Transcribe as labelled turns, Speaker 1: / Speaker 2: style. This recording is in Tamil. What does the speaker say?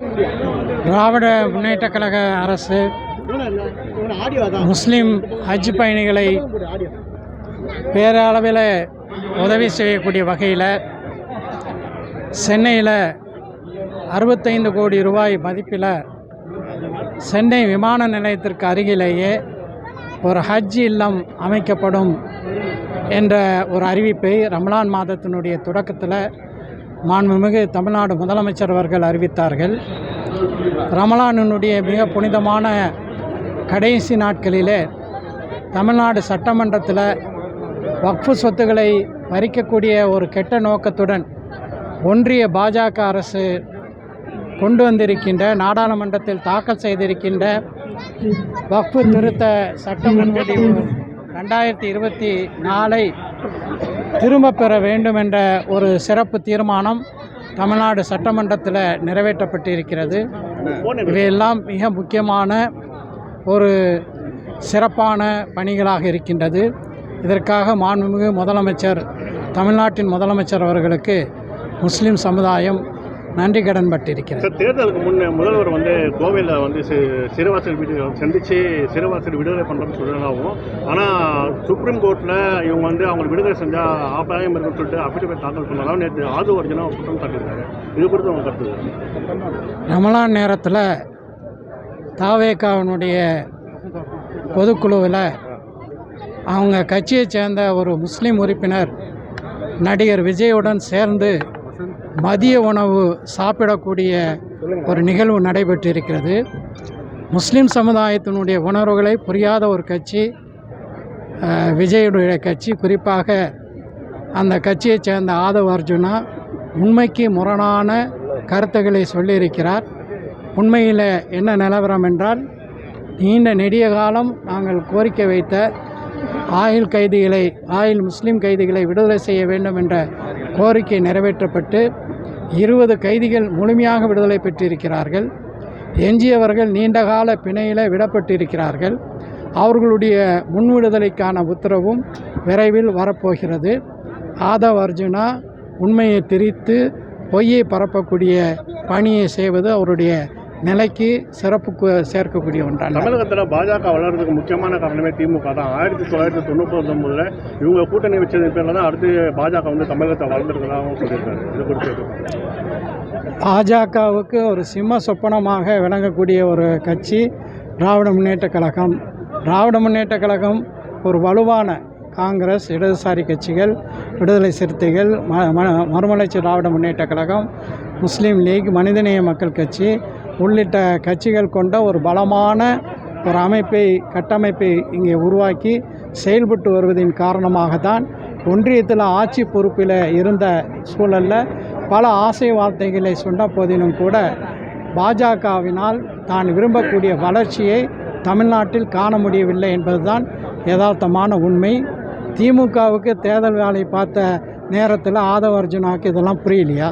Speaker 1: திராவிட முன்னேற்ற கழக அரசு முஸ்லீம் ஹஜ் பயணிகளை பேரளவில் உதவி செய்யக்கூடிய வகையில் சென்னையில் அறுபத்தைந்து கோடி ரூபாய் மதிப்பில் சென்னை விமான நிலையத்திற்கு அருகிலேயே ஒரு ஹஜ் இல்லம் அமைக்கப்படும் என்ற ஒரு அறிவிப்பை ரமலான் மாதத்தினுடைய தொடக்கத்தில் மாண்புமிகு தமிழ்நாடு முதலமைச்சர் அவர்கள் அறிவித்தார்கள். ரமலானினுடைய மிக புனிதமான கடைசி நாட்களிலே தமிழ்நாடு சட்டமன்றத்தில் வக்ஃபு சொத்துக்களை பறிக்கக்கூடிய ஒரு கெட்ட நோக்கத்துடன் ஒன்றிய பாஜக அரசு கொண்டு வந்திருக்கின்ற நாடாளுமன்றத்தில் தாக்கல் செய்திருக்கின்ற வக்ஃபு திருத்த சட்ட முன்வடிவு ரெண்டாயிரத்தி இருபத்தி நாலை திரும்ப பெற வேண்டும் என்ற ஒரு சிறப்பு தீர்மானம் தமிழ்நாடு சட்டமன்றத்தில் நிறைவேற்றப்பட்டிருக்கிறது. இவையெல்லாம் மிக முக்கியமான ஒரு சிறப்பான பணிகளாக இருக்கின்றது. இதற்காக மாண்புமிகு முதலமைச்சர் தமிழ்நாட்டின் முதலமைச்சர் அவர்களுக்கு முஸ்லீம் சமுதாயம் நன்றி கடன் பட்டிருக்கிறது.
Speaker 2: சார் தேர்தலுக்கு முன்னே முதல்வர் வந்து கோவையில் வந்து சிறுவாசல் வீடு சந்தித்து சிறுவாசல் விடுதலை பண்ணுறோம்னு சொல்கிறதாகவும் ஆனால் சுப்ரீம் கோர்ட்டில் இவங்க வந்து அவங்க விடுதலை செஞ்சால் ஆப்பாயம் இருக்குன்னு சொல்லிட்டு அஃபிடவிட் தாக்கல் பண்ணாலும் நேற்று ஆது ஒரிஜினா குற்றம் சாட்டியிருக்காங்க இது குறித்து அவங்க கருத்து
Speaker 1: ரமலான் நேரத்தில் தாவேக்காவினுடைய பொதுக்குழுவில் அவங்க கட்சியைச் சேர்ந்த ஒரு முஸ்லீம் உறுப்பினர் நடிகர் விஜயுடன் சேர்ந்து மதிய உணவு சாப்பிடக்கூடிய ஒரு நிகழ்வு நடைபெற்றிருக்கிறது. முஸ்லீம் சமுதாயத்தினுடைய உணர்வுகளை புரியாத ஒரு கட்சி விஜயனுடைய விஜயுடைய கட்சி குறிப்பாக அந்த கட்சியைச் சேர்ந்த ஆதவ் அர்ஜுனா உண்மைக்கு முரணான கருத்துக்களை சொல்லியிருக்கிறார். உண்மையில் என்ன நிலவரம் என்றால் நீண்ட நெடிய காலம் நாங்கள் கோரிக்கை வைத்த ஆயுள் கைதிகளை ஆயுள் முஸ்லீம் கைதிகளை விடுதலை செய்ய வேண்டும் என்ற கோரிக்கை நிறைவேற்றப்பட்டு இருபது கைதிகள் முழுமையாக விடுதலை பெற்றிருக்கிறார்கள். எஞ்சியவர்கள் நீண்டகால பிணையில் விடப்பட்டிருக்கிறார்கள். அவர்களுடைய முன் விடுதலைக்கான உத்தரவும் விரைவில் வரப்போகிறது. ஆதவ் அர்ஜுனா உண்மையை திரித்து பொய்யை பரப்பக்கூடிய பணியை செய்வது அவருடைய நிலைக்கு சிறப்பு சேர்க்கக்கூடிய ஒன்றான
Speaker 2: தமிழகத்தில் பாஜக வளர்றதுக்கு முக்கியமான காரணமே திமுக தான். ஆயிரத்தி தொள்ளாயிரத்தி தொண்ணூற்றி ஒன்பதுல இவங்க கூட்டணி வச்சது பேரில் தான் அடுத்து பாஜக வந்து தமிழகத்தை வளர்ந்துருக்கதாகவும் சொல்லியிருக்காரு. இது குறித்து
Speaker 1: பாஜகவுக்கு ஒரு சிம்ம சொப்பனமாக விளங்கக்கூடிய ஒரு கட்சி திராவிட முன்னேற்ற கழகம். திராவிட முன்னேற்ற கழகம் ஒரு வலுவான காங்கிரஸ் இடதுசாரி கட்சிகள் விடுதலை சிறுத்தைகள் ம ம- மறுமலர்ச்சி திராவிட முன்னேற்ற கழகம் முஸ்லீம் லீக் மனிதநேய மக்கள் கட்சி உள்ளிட்ட கட்சிகள் கொண்ட ஒரு பலமான ஒரு அமைப்பை கட்டமைப்பை இங்கே உருவாக்கி செயல்பட்டு வருவதின் காரணமாக தான் ஒன்றியத்தில் ஆட்சி பொறுப்பில் இருந்த சூழலில் பல ஆசை வார்த்தைகளை சொன்ன போதிலும் கூட பாஜகவினால் தான் விரும்பக்கூடிய வளர்ச்சியை தமிழ்நாட்டில் காண முடியவில்லை என்பதுதான் யதார்த்தமான உண்மை. திமுகவுக்கு தேர்தல் வேலை பார்த்த நேரத்தில் ஆதவ அர்ஜுனாவுக்கு இதெல்லாம் புரியலையா?